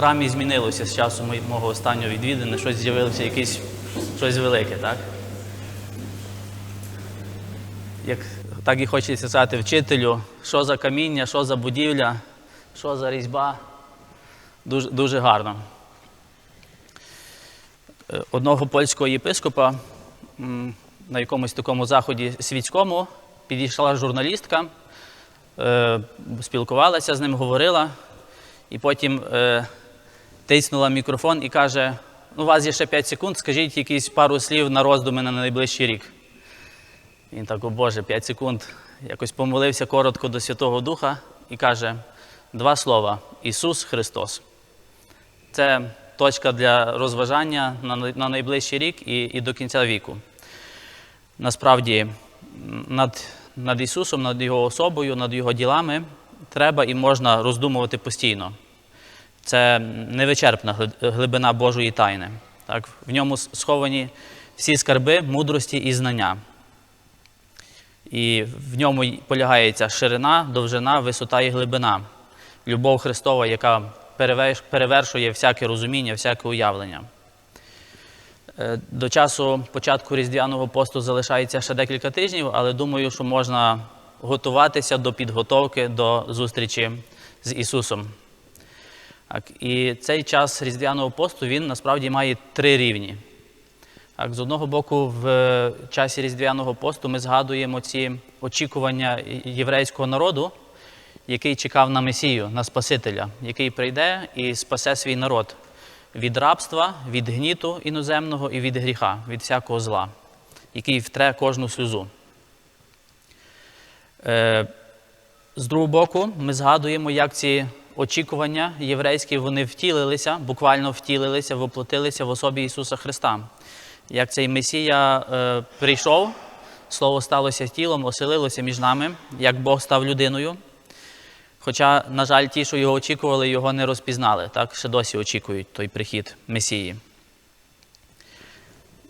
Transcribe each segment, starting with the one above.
храмі змінилося з часу мого останнього відвідини, щось з'явилося, якесь щось велике, так? Як так і хочеться сказати вчителю, що за каміння, що за будівля, що за різьба. Дуже, дуже гарно. Е, Одного польського єпископа на якомусь такому заході світському підійшла журналістка, е, спілкувалася з ним, говорила, і потім е, тиснула мікрофон і каже: ну, у вас є ще 5 секунд, скажіть якісь пару слів на роздуми на найближчий рік. Він так, о Боже, 5 секунд. Якось помолився коротко до Святого Духа і каже: два слова: Ісус Христос. Це точка для розважання на найближчий рік і, і до кінця віку. Насправді, над, над Ісусом, над Його особою, над Його ділами треба і можна роздумувати постійно. Це невичерпна глибина Божої тайни. Так? В ньому сховані всі скарби, мудрості і знання. І в ньому й полягає ця ширина, довжина, висота і глибина. Любов Христова, яка перевершує всяке розуміння, всяке уявлення. Е, До часу початку Різдвяного посту залишається ще декілька тижнів, але думаю, що можна готуватися до підготовки до зустрічі з Ісусом. І цей час Різдвяного посту він насправді має три рівні. З одного боку, в е, часі Різдвяного посту ми згадуємо ці очікування єврейського народу, який чекав на Месію, на Спасителя, який прийде і спасе свій народ від рабства, від гніту іноземного і від гріха, від всякого зла, який втре кожну сльозу. Е, З другого боку, ми згадуємо, як ці очікування єврейські вони втілилися, буквально втілилися, воплотилися в особі Ісуса Христа. Як цей Месія е, прийшов, Слово сталося тілом, оселилося між нами, як Бог став людиною. Хоча, на жаль, ті, що його очікували, його не розпізнали, так ще досі очікують той прихід Месії.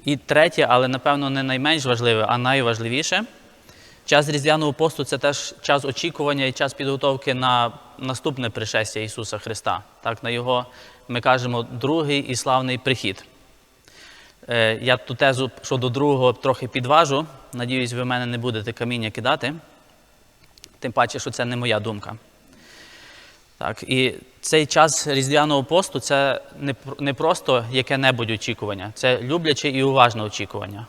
І третє, але напевно не найменш важливе, а найважливіше. Час Різдвяного посту це теж час очікування і час підготовки на наступне пришестя Ісуса Христа. Так, на Його, ми кажемо, другий і славний прихід. Е, Я ту тезу щодо другого трохи підважу. Надіюсь, ви в мене не будете каміння кидати. Тим паче, що це не моя думка. Так, і цей час Різдвяного посту це не, не просто яке-небудь очікування, це любляче і уважне очікування.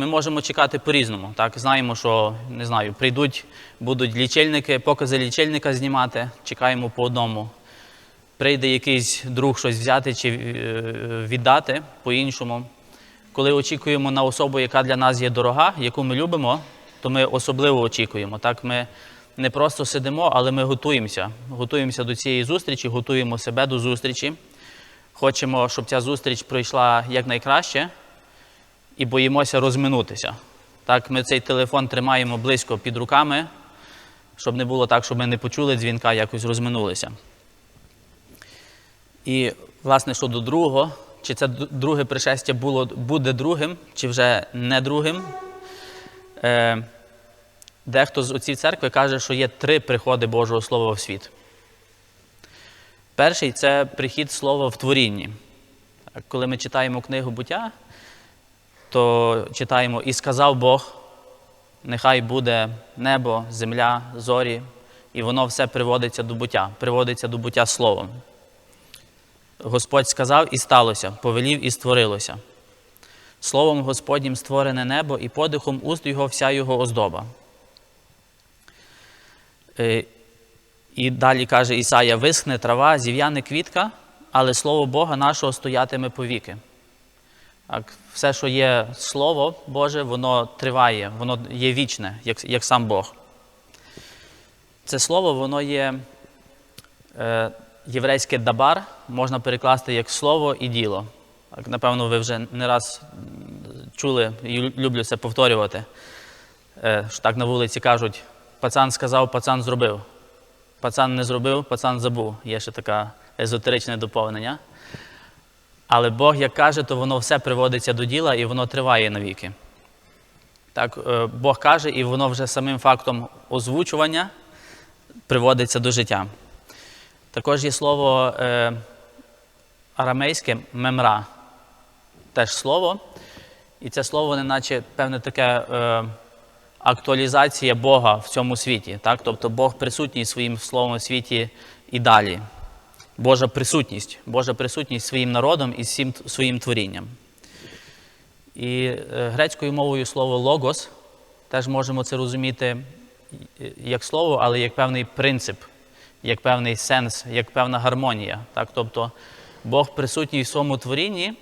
Ми можемо чекати по-різному. Так? Знаємо, що не знаю, прийдуть, будуть лічильники, покази лічильника знімати, чекаємо по одному. Прийде якийсь друг щось взяти чи е, віддати по-іншому. Коли очікуємо на особу, яка для нас є дорога, яку ми любимо, то ми особливо очікуємо. Так, ми не просто сидимо, але ми готуємося. Готуємося до цієї зустрічі, готуємо себе до зустрічі. Хочемо, щоб ця зустріч пройшла якнайкраще і боїмося розминутися. Так, ми цей телефон тримаємо близько під руками, щоб не було так, щоб ми не почули дзвінка, якось розминулися. І, власне, щодо другого, чи це друге пришестя було, буде другим, чи вже не другим. Е, дехто з отців церкви каже, що є три приходи Божого Слова в світ. Перший це прихід слова в творінні. Коли ми читаємо книгу буття, то читаємо і сказав Бог, нехай буде небо, земля, зорі, і воно все приводиться до буття, приводиться до буття словом. Господь сказав і сталося, повелів і створилося. Словом Господнім створене небо і подихом уст його вся його оздоба. Е, І далі каже Ісая: висхне трава, зів'яне квітка, але слово Бога нашого стоятиме повіки. Все, що є Слово Боже, воно триває, воно є вічне, як, як сам Бог. Це слово, воно є е, єврейське дабар, можна перекласти як слово і діло. Напевно, ви вже не раз чули і люблю це повторювати. Е, що так на вулиці кажуть: пацан сказав, пацан зробив. Пацан не зробив, пацан забув. Є ще таке езотеричне доповнення. Але Бог, як каже, то воно все приводиться до діла і воно триває навіки. Так, е, Бог каже, і воно вже самим фактом озвучування приводиться до життя. Також є слово е, арамейське мемра. Теж слово. І це слово, неначе певне таке е, актуалізація Бога в цьому світі. Так? Тобто Бог присутній своїм словом у світі і далі. Божа присутність, Божа присутність своїм народом і всім своїм творінням. І е, грецькою мовою слово логос теж можемо це розуміти е, як слово, але як певний принцип, як певний сенс, як певна гармонія. Так? Тобто Бог присутній в своєму творінні,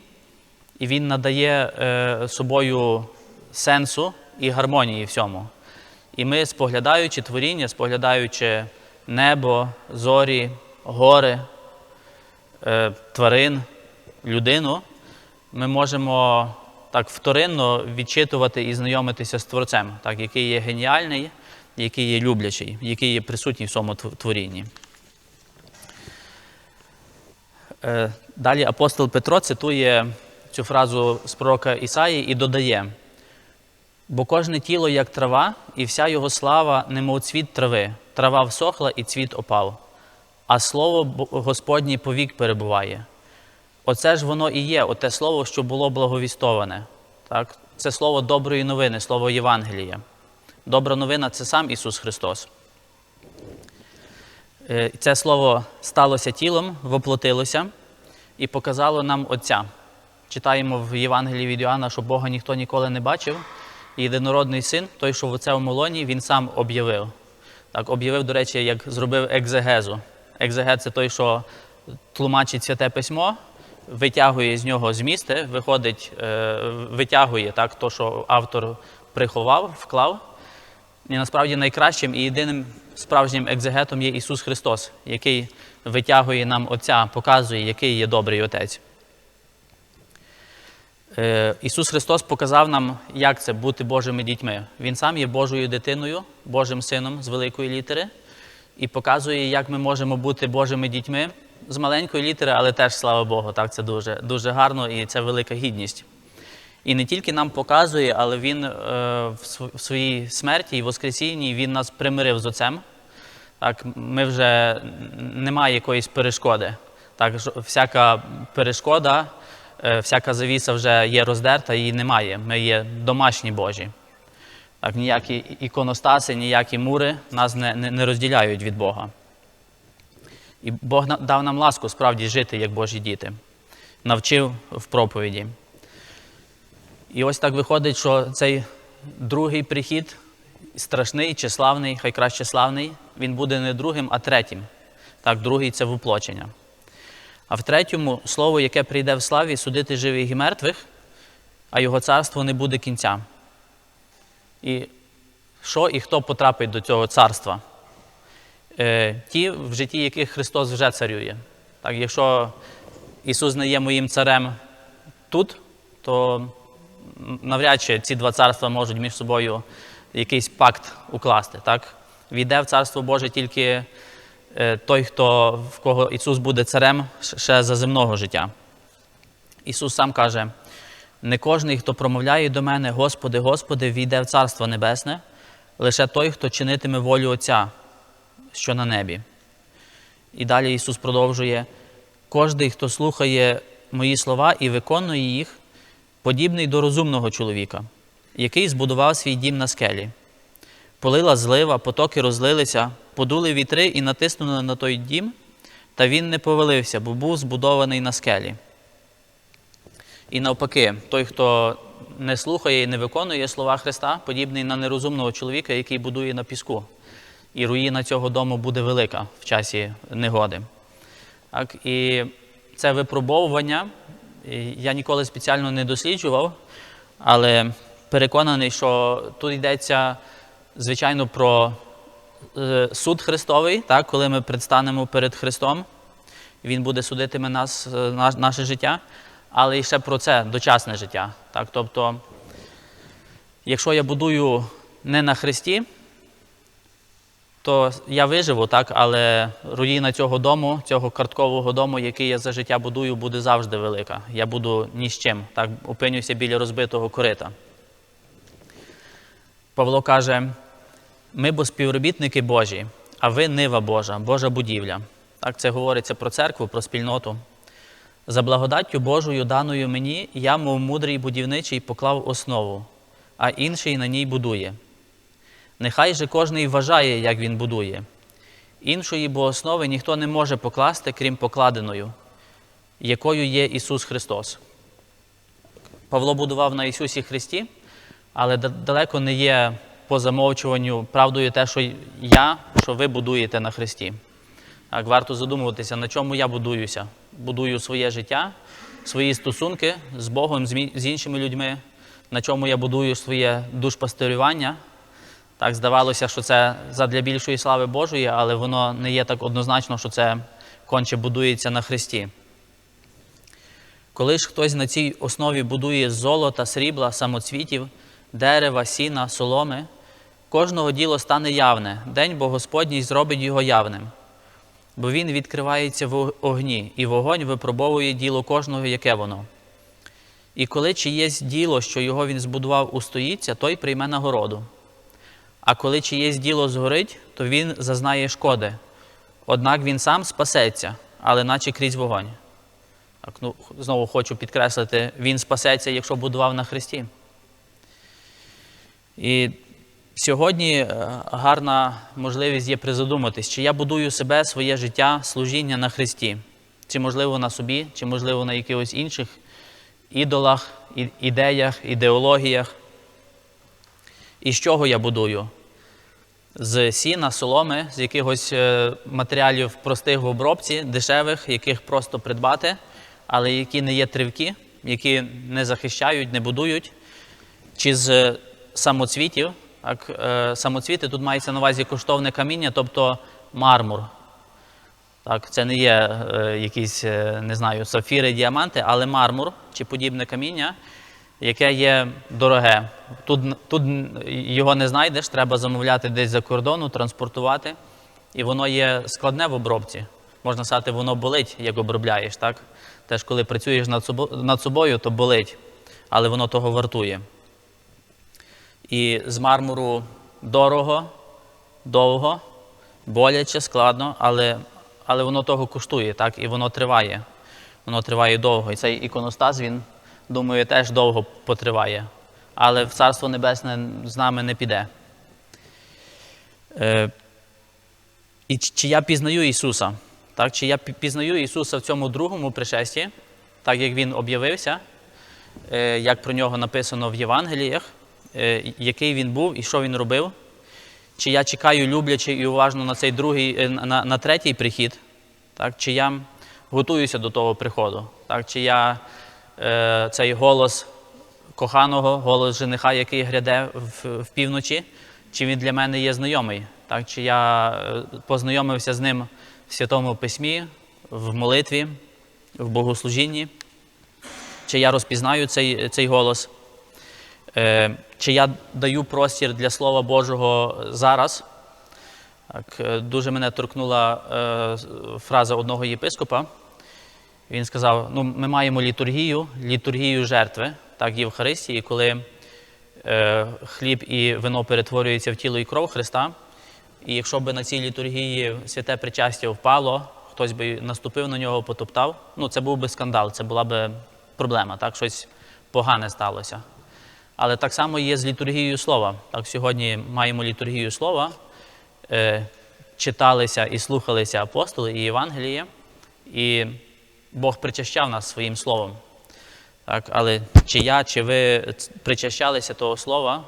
і Він надає е, собою сенсу і гармонії всьому. І ми, споглядаючи творіння, споглядаючи небо, зорі, гори, тварин, людину, ми можемо так вторинно відчитувати і знайомитися з Творцем, так, який є геніальний, який є люблячий, який є присутній в своєму творінні. Е, Далі апостол Петро цитує цю фразу з пророка Ісаї і додає: бо кожне тіло, як трава, і вся його слава, немов цвіт трави, трава всохла і цвіт опав, а слово Господнє повік перебуває. Оце ж воно і є, оте слово, що було благовістоване. Так? Це слово доброї новини, слово Євангелія. Добра новина це сам Ісус Христос. Е, Це слово сталося тілом, воплотилося і показало нам Отця. Читаємо в Євангелії від Іоанна, що Бога ніхто ніколи не бачив. Єдинородний син, той, що в оцевому лоні, він сам об'явив. Так, об'явив, до речі, як зробив екзегезу. Екзегез це той, що тлумачить святе письмо, витягує з нього змісти, виходить, е, витягує так, то, що автор приховав, вклав. І насправді найкращим і єдиним справжнім екзегетом є Ісус Христос, який витягує нам Отця, показує, який є добрий Отець. Е, Ісус Христос показав нам, як це бути Божими дітьми. Він сам є Божою дитиною, Божим сином з великої літери, і показує, як ми можемо бути Божими дітьми з маленької літери, але теж слава Богу, так це дуже, дуже гарно і це велика гідність. І не тільки нам показує, але Він е, в своїй смерті і Воскресінні Він нас примирив з Отцем. Так, ми вже немає якоїсь перешкоди. Так, всяка перешкода, е, всяка завіса вже є роздерта, її немає. Ми є домашні Божі. Так, ніякі іконостаси, ніякі мури нас не, не, не розділяють від Бога. І Бог дав нам ласку справді жити як Божі діти, навчив в проповіді. І ось так виходить, що цей другий прихід, страшний чи славний, хай краще славний, він буде не другим, а третім. Так, другий це воплочення. А в третьому слово, яке прийде в славі, судити живих і мертвих, а його царство не буде кінця. І що і хто потрапить до цього царства? Е, ті, в житті яких Христос вже царює. Так, якщо Ісус не є моїм царем тут, то навряд чи ці два царства можуть між собою якийсь пакт укласти. Так? Війде в Царство Боже тільки е, той, хто, в кого Ісус буде царем ще за земного життя. Ісус сам каже: не кожний, хто промовляє до мене, Господи, Господи, війде в Царство Небесне, лише той, хто чинитиме волю Отця, що на небі. І далі Ісус продовжує: кожний, хто слухає мої слова і виконує їх, подібний до розумного чоловіка, який збудував свій дім на скелі. Полила злива, потоки розлилися, подули вітри і натиснули на той дім, та він не повалився, бо був збудований на скелі. І навпаки, той, хто не слухає і не виконує слова Христа, подібний на нерозумного чоловіка, який будує на піску. І руїна цього дому буде велика в часі негоди. Так, і це випробовування я ніколи спеціально не досліджував, але переконаний, що тут йдеться, звичайно, про е, суд Христовий, так, коли ми предстанемо перед Христом, Він буде судитиме нас, е, наше життя, але і ще про це дочасне життя. Так, тобто, якщо я будую не на Христі, то я виживу, так, але руїна цього дому, цього карткового дому, який я за життя будую, буде завжди велика. Я буду ні з чим, так, опинюся біля розбитого корита. Павло каже: ми бо співробітники Божі, а ви нива Божа, Божа будівля. Так, це говориться про церкву, про спільноту. За благодаттю Божою, даною мені, я, мов мудрий будівничий, поклав основу, а інший на ній будує. Нехай же кожний вважає, як він будує. Іншої бо основи ніхто не може покласти, крім покладеною, якою є Ісус Христос. Павло будував на Ісусі Христі, але далеко не є по замовчуванню правдою те, що я, що ви будуєте на Христі. Так, варто задумуватися, на чому я будуюся. Будую своє життя, свої стосунки з Богом, з іншими людьми, на чому я будую своє душпастерювання. Так, здавалося, що це задля більшої слави Божої, але воно не є так однозначно, що це конче будується на Христі. Коли ж хтось на цій основі будує золота, срібла, самоцвітів, дерева, сіна, соломи, кожного діло стане явне, день бо Господній зробить його явним. Бо він відкривається в огні, і вогонь випробовує діло кожного, яке воно. І коли чиєсь діло, що його він збудував, устоїться, той прийме нагороду. А коли чиєсь діло згорить, то він зазнає шкоди. Однак він сам спасеться, але наче крізь вогонь. Так, ну, знову хочу підкреслити, він спасеться, якщо будував на Христі. І сьогодні е, гарна можливість є призадуматись, чи я будую себе, своє життя, служіння на Христі, чи можливо на собі, чи можливо на якихось інших ідолах, ідеях, ідеологіях. І з чого я будую? З сіна, соломи, з якихось е, матеріалів простих в обробці, дешевих, яких просто придбати, але які не є тривкі, які не захищають, не будують, чи з самоцвітів. Так, е, самоцвіти тут мається на увазі коштовне каміння, тобто мармур. Так, це не є е, якісь, е, не знаю, сафіри, діаманти, але мармур чи подібне каміння, яке є дороге. Тут, тут його не знайдеш, треба замовляти десь за кордону, транспортувати. І воно є складне в обробці. Можна сказати, воно болить, як обробляєш. Так? Теж коли працюєш над собою, то болить, але воно того вартує. І з мармуру дорого, довго, боляче, складно, але, але воно того коштує, так? і воно триває. Воно триває довго. І цей іконостас, він, думаю, теж довго потриває. Але в Царство Небесне з нами не піде. Е, і чи- я пізнаю Ісуса? Так? Чи я пізнаю Ісуса в цьому другому пришесті, так як Він об'явився, е, як про нього написано в Євангеліях, який він був і що він робив? Чи я чекаю, люблячи і уважно на цей другий, е, на, на третій прихід, так? чи я готуюся до того приходу, так? чи я е, цей голос коханого, голос жениха, який гряде в, в півночі, чи він для мене є знайомий, так? чи я е, познайомився з ним в Святому Письмі, в молитві, в богослужінні, чи я розпізнаю цей, цей голос. Е, Чи я даю простір для Слова Божого зараз? Так, е, дуже мене торкнула е, фраза одного єпископа. Він сказав: ну, ми маємо літургію, літургію жертви, так, Євхаристії, коли е, хліб і вино перетворюються в тіло і кров Христа. І якщо б на цій літургії святе причастя впало, хтось би наступив на нього, потоптав, ну це був би скандал, це була б проблема, так, щось погане сталося. Але так само є з літургією слова. Так, сьогодні маємо літургію слова, е, читалися і слухалися апостоли і Євангеліє, і Бог причащав нас своїм словом. Так, але чи я, чи ви причащалися того слова,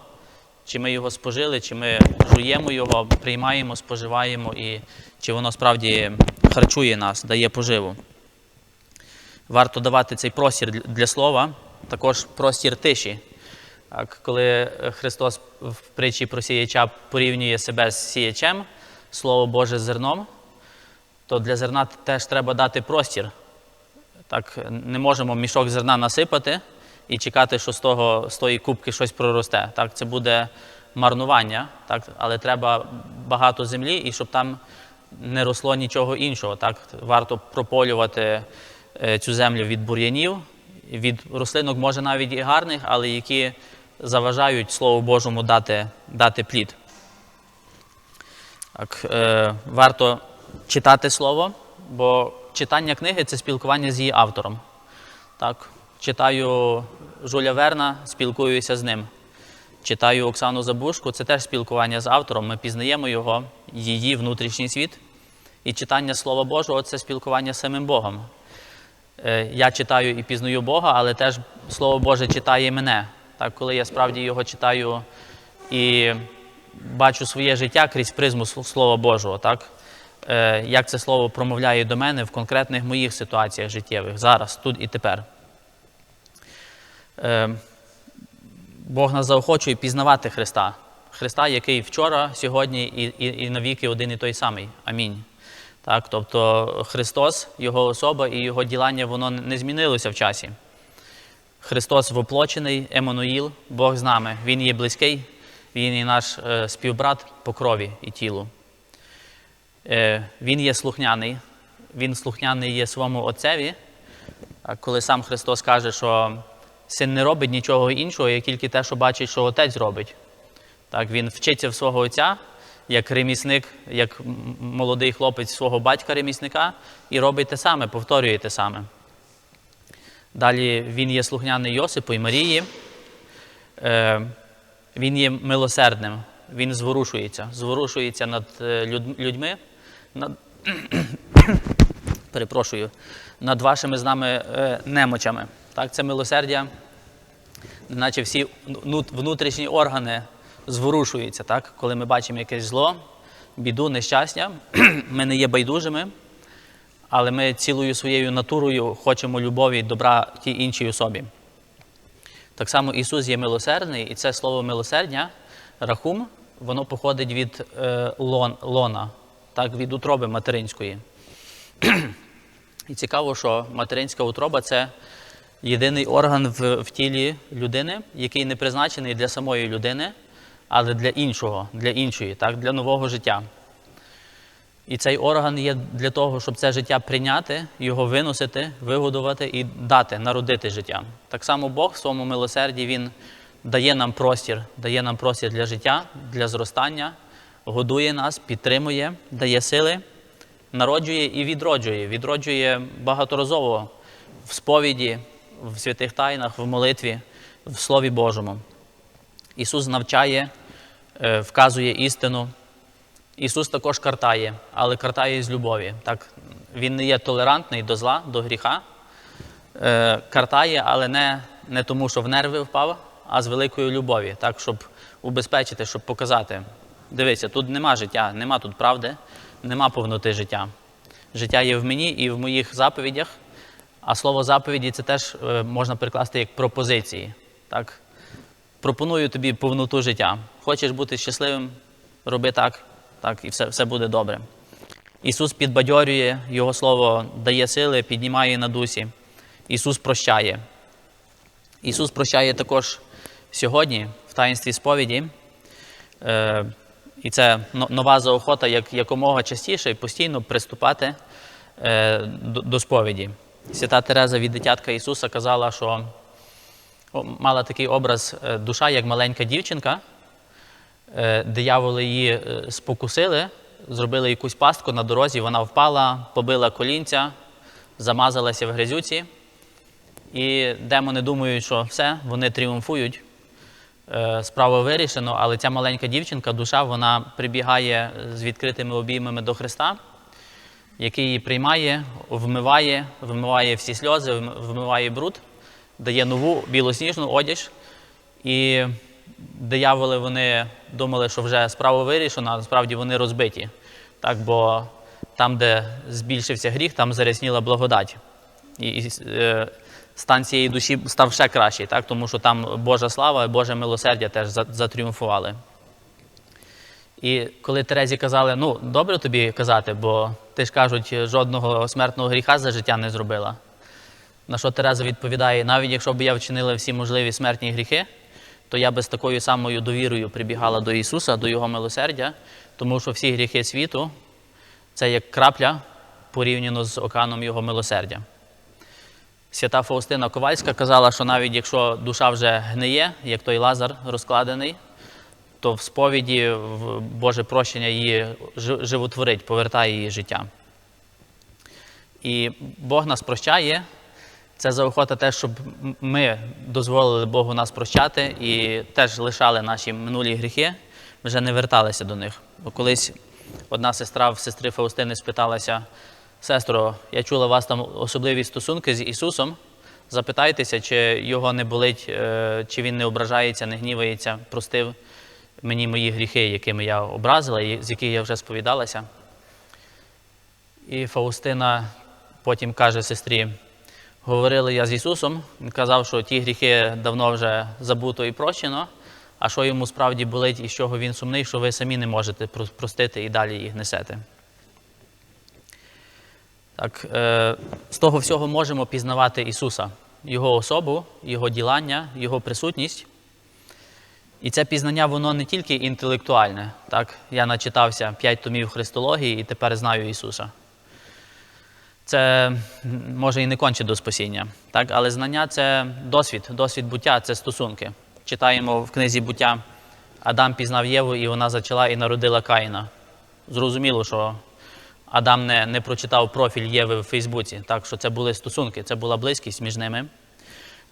чи ми його спожили, чи ми жуємо його, приймаємо, споживаємо, і чи воно справді харчує нас, дає поживу. Варто давати цей простір для- слова, також простір тиші. Так, коли Христос в притчі про сіяча порівнює себе з сіячем, Слово Боже з зерном, то для зерна теж треба дати простір. Так, не можемо мішок зерна насипати і чекати, що з, того, з тої кубки щось проросте. Так, це буде марнування, так, але треба багато землі, і щоб там не росло нічого іншого. Так. Варто прополювати е, цю землю від бур'янів, від рослинок, може навіть і гарних, але які заважають Слову Божому дати, дати плід. Так, е, варто читати слово, бо читання книги це спілкування з її автором. Так, читаю Жуля Верна, спілкуюся з ним. Читаю Оксану Забушку, це теж спілкування з автором. Ми пізнаємо його, її внутрішній світ. І читання Слова Божого це спілкування з самим Богом. Е, Я читаю і пізнаю Бога, але теж Слово Боже читає мене. Так, коли я справді його читаю і бачу своє життя крізь призму Слова Божого, так? Е, як це слово промовляє до мене в конкретних моїх ситуаціях життєвих, зараз, тут і тепер. Е, Бог нас заохочує пізнавати Христа. Христа, який вчора, сьогодні і, і, і навіки один і той самий. Амінь. Так, тобто Христос, Його особа і Його ділання, воно не змінилося в часі. Христос воплочений, Еммануїл, Бог з нами. Він є близький, Він є наш е, співбрат по крові і тілу. Е, він є слухняний, Він слухняний є своєму Отцеві. Коли сам Христос каже, що син не робить нічого іншого, як тільки те, що бачить, що отець робить. Так, він вчиться в свого отця, як ремісник, як молодий хлопець свого батька-ремісника, і робить те саме, повторює те саме. Далі він є слухняний Йосипу і Марії. Е, він є милосердним, він зворушується, зворушується над е, людьми, над, перепрошую, над вашими з нами е, немочами. Так, це милосердя, наче всі внутрішні органи зворушуються, так? коли ми бачимо якесь зло, біду, нещастя, ми не є байдужими, але ми цілою своєю натурою хочемо любові добра тій іншій особі. Так само Ісус є милосердний, і це слово милосердя, рахум, воно походить від е, лон, лона, так, від утроби материнської. І цікаво, що материнська утроба це єдиний орган в, в тілі людини, який не призначений для самої людини, але для іншого, для іншої, так, для нового життя. І цей орган є для того, щоб це життя прийняти, його виносити, вигодувати і дати, народити життя. Так само Бог в своєму милосерді Він дає нам простір, дає нам простір для життя, для зростання, годує нас, підтримує, дає сили, народжує і відроджує. Відроджує багаторазово в сповіді, в святих тайнах, в молитві, в Слові Божому. Ісус навчає, е, вказує істину. Ісус також картає, але картає з любові. Так, Він не є толерантний до зла, до гріха. Е, картає, але не, не тому, що в нерви впав, а з великої любові, так, щоб убезпечити, щоб показати. Дивися, тут нема життя, нема тут правди, нема повноти життя. Життя є в мені і в моїх заповідях, а слово заповіді це теж е, можна перекласти як пропозиції. Так? Пропоную тобі повноту життя. Хочеш бути щасливим, роби так, так і все, все буде добре. Ісус підбадьорює, Його Слово дає сили, піднімає на дусі. Ісус прощає. Ісус прощає також сьогодні в таїнстві сповіді. Е, і це нова заохота як якомога частіше і постійно приступати е, до, сповіді. Свята Тереза від дитятка Ісуса казала, що мала такий образ е, душа, як маленька дівчинка. Е, дияволи її е, спокусили, зробили якусь пастку на дорозі, вона впала, побила колінця, замазалася в грязюці. І демони думають, що все, вони тріумфують. Е, Справа вирішено, але ця маленька дівчинка, душа, вона прибігає з відкритими обіймами до Христа, який її приймає, вмиває, вмиває всі сльози, вмиває бруд, дає нову білосніжну одяж. І дияволи вони думали, що вже справа вирішена, а насправді вони розбиті. Так, бо там, де збільшився гріх, там зарясніла благодать. І, і е, стан цієї душі став ще кращий, так, тому що там Божа слава і Боже милосердя теж затріумфували. І коли Терезі казали, ну, добре тобі казати, бо ти ж кажуть, жодного смертного гріха за життя не зробила. На що Тереза відповідає: навіть якщо б я вчинила всі можливі смертні гріхи, то я би з такою самою довірою прибігала до Ісуса, до Його милосердя, тому що всі гріхи світу це як крапля порівняно з океаном Його милосердя. Свята Фаустина Ковальська казала, що навіть якщо душа вже гниє, як той лазар розкладений, то в сповіді в Боже прощення її животворить, повертає її життя. І Бог нас прощає Це заохота те, щоб ми дозволили Богу нас прощати і теж лишали наші минулі гріхи, вже не верталися до них. Бо колись одна сестра в сестри Фаустини спиталася: сестро, я чула, у вас там особливі стосунки з Ісусом. Запитайтеся, чи його не болить, е, чи він не ображається, не гнівається, простив мені мої гріхи, якими я образила, з яких я вже сповідалася. І Фаустина потім каже сестрі: говорили я з Ісусом, він казав, що ті гріхи давно вже забуто і прощено, а що йому справді болить і з чого він сумний, що ви самі не можете простити і далі їх несете. Так, е, з того всього можемо пізнавати Ісуса, Його особу, Його ділання, Його присутність. І це пізнання, воно не тільки інтелектуальне. Так? Я начитався п'ять томів Христології і тепер знаю Ісуса. Це може і не конче до спасіння. Так? Але знання це досвід, досвід буття, це стосунки. Читаємо в книзі буття Адам пізнав Єву, і вона зачала і народила Каїна. Зрозуміло, що Адам не, не прочитав профіль Єви в Фейсбуці, так що це були стосунки, це була близькість між ними.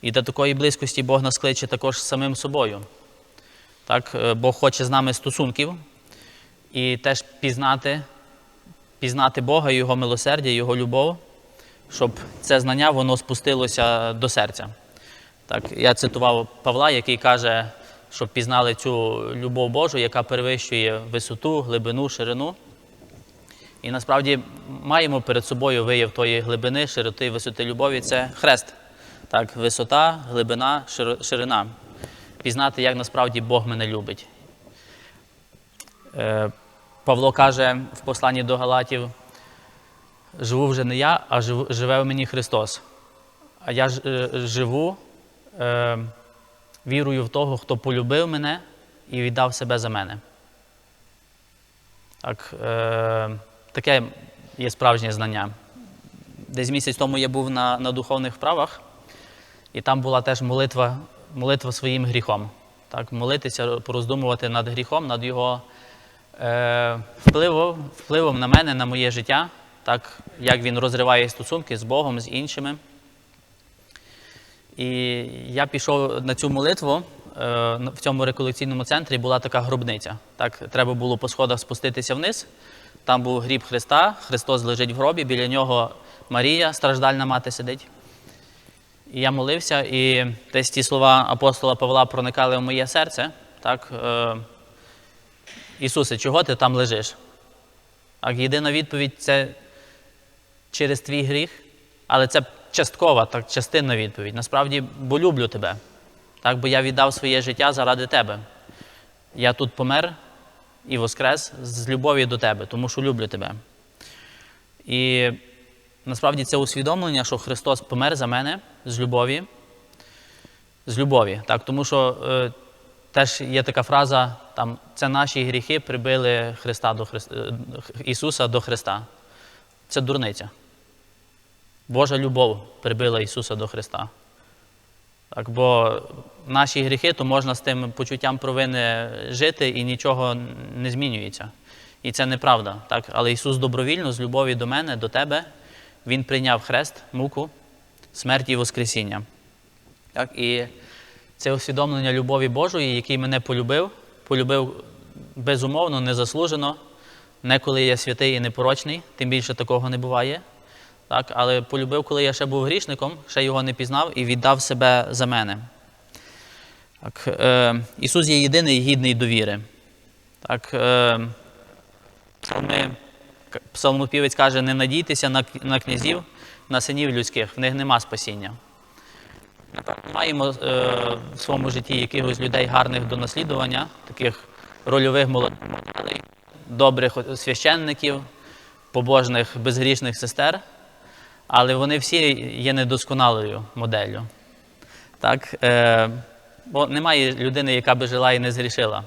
І до такої близькості Бог нас кличе також самим собою. Так, е, Бог хоче з нами стосунків і теж пізнати, пізнати Бога, Його милосердя, Його любов, щоб це знання воно спустилося до серця. Так, я цитував Павла, який каже, щоб пізнали цю любов Божу, яка перевищує висоту, глибину, ширину. І насправді маємо перед собою вияв тої глибини, широти висоти любові це хрест. Так, висота, глибина, ширина. Пізнати, як насправді Бог мене любить. Павло каже в посланні до Галатів: живу вже не я, а живе в мені Христос. А я е, живу е, вірую в того, хто полюбив мене і віддав себе за мене. Так, е, таке є справжнє знання. Десь місяць тому я був на, на духовних вправах, і там була теж молитва, молитва своїм гріхом. Так, молитися, пороздумувати над гріхом, над його е, впливом, впливом на мене, на моє життя, так, як він розриває стосунки з Богом, з іншими. І я пішов на цю молитву. е, В цьому реколекційному центрі була така гробниця. Так, треба було по сходах спуститися вниз. Там був гріб Христа, Христос лежить в гробі, біля нього Марія, страждальна мати, сидить. І я молився, і десь ті слова апостола Павла проникали в моє серце. Так, е, Ісусе, чого ти там лежиш? Так, єдина відповідь це через твій гріх, але це часткова, так, частинна відповідь. Насправді, бо люблю тебе. Так, бо я віддав своє життя заради тебе. Я тут помер і воскрес з любові до тебе, тому що люблю тебе. І насправді це усвідомлення, що Христос помер за мене з любові. З любові. Так, тому що е, теж є така фраза, там, це наші гріхи прибили Христа до Христа, Ісуса до Христа. Це дурниця. Божа любов прибила Ісуса до Христа. Так, бо наші гріхи, то можна з тим почуттям провини жити і нічого не змінюється. І це неправда. Так? Але Ісус добровільно, з любові до мене, до тебе, Він прийняв хрест, муку, смерть і Воскресіння. Так? І це усвідомлення любові Божої, який мене полюбив, полюбив безумовно, незаслужено, не коли я святий і непорочний, тим більше такого не буває. Так, але полюбив, коли я ще був грішником, ще його не пізнав і віддав себе за мене. Так, е, Ісус є єдиний гідний довіри. Так, е, псалми, псалмопівець каже: не надійтеся на, на князів, на синів людських, в них нема спасіння. Маємо е, в своєму житті якихось людей гарних до наслідування, таких рольових моделей, добрих священників, побожних, безгрішних сестер, але вони всі є недосконалою моделлю. Так? Е, бо немає людини, яка би жила і не згрішила.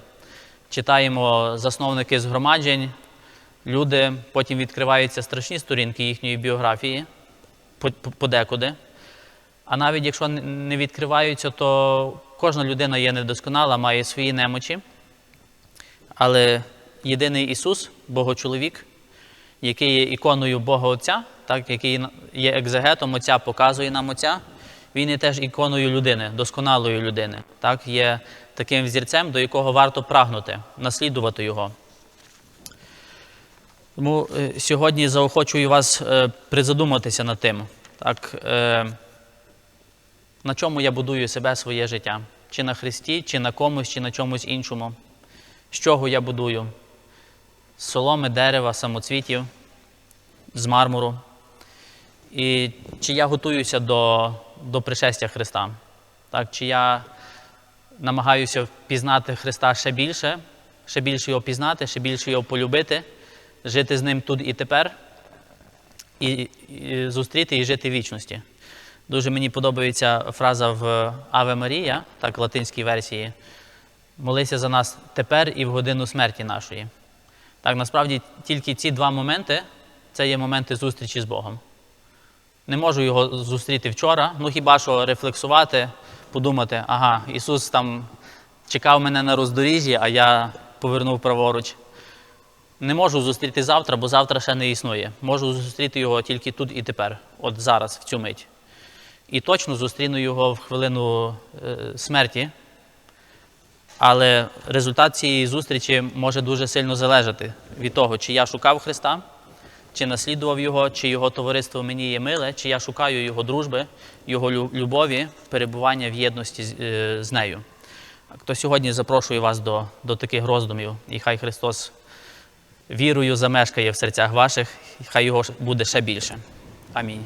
Читаємо засновники згромаджень, люди, потім відкриваються страшні сторінки їхньої біографії по- по- подекуди. А навіть якщо не- відкриваються, то кожна людина є недосконала, має свої немочі. Але єдиний Ісус, Богочоловік, який є іконою Бога Отця, так, який є екзегетом Отця, показує нам Отця, він є теж іконою людини, досконалої людини. Так, є таким взірцем, до якого варто прагнути, наслідувати його. Тому е, сьогодні заохочую вас е, призадуматися над тим, так, е, на чому я будую себе, своє життя. Чи на Христі, чи на комусь, чи на чомусь іншому. З чого я будую? З соломи, дерева, самоцвітів, з мармуру. І чи я готуюся до, до пришестя Христа? Так, чи я намагаюся впізнати Христа ще більше, ще більше його пізнати, ще більше його полюбити, жити з ним тут і тепер, і, і зустріти і жити в вічності. Дуже мені подобається фраза в Аве Марія, так, латинській версії. Молися за нас тепер і в годину смерті нашої. Так, насправді тільки ці два моменти це є моменти зустрічі з Богом. Не можу його зустріти вчора, ну хіба що рефлексувати, подумати, ага, Ісус там чекав мене на роздоріжжі, а я повернув праворуч. Не можу зустріти завтра, бо завтра ще не існує. Можу зустріти його тільки тут і тепер, от зараз, в цю мить. І точно зустріну його в хвилину е, смерті. Але результат цієї зустрічі може дуже сильно залежати від того, чи я шукав Христа, чи наслідував Його, чи Його товариство мені є миле, чи я шукаю Його дружби, Його любові, перебування в єдності з, е, нею. То сьогодні запрошую вас до, до таких роздумів, і хай Христос вірою замешкає в серцях ваших, і хай його буде ще більше. Амінь.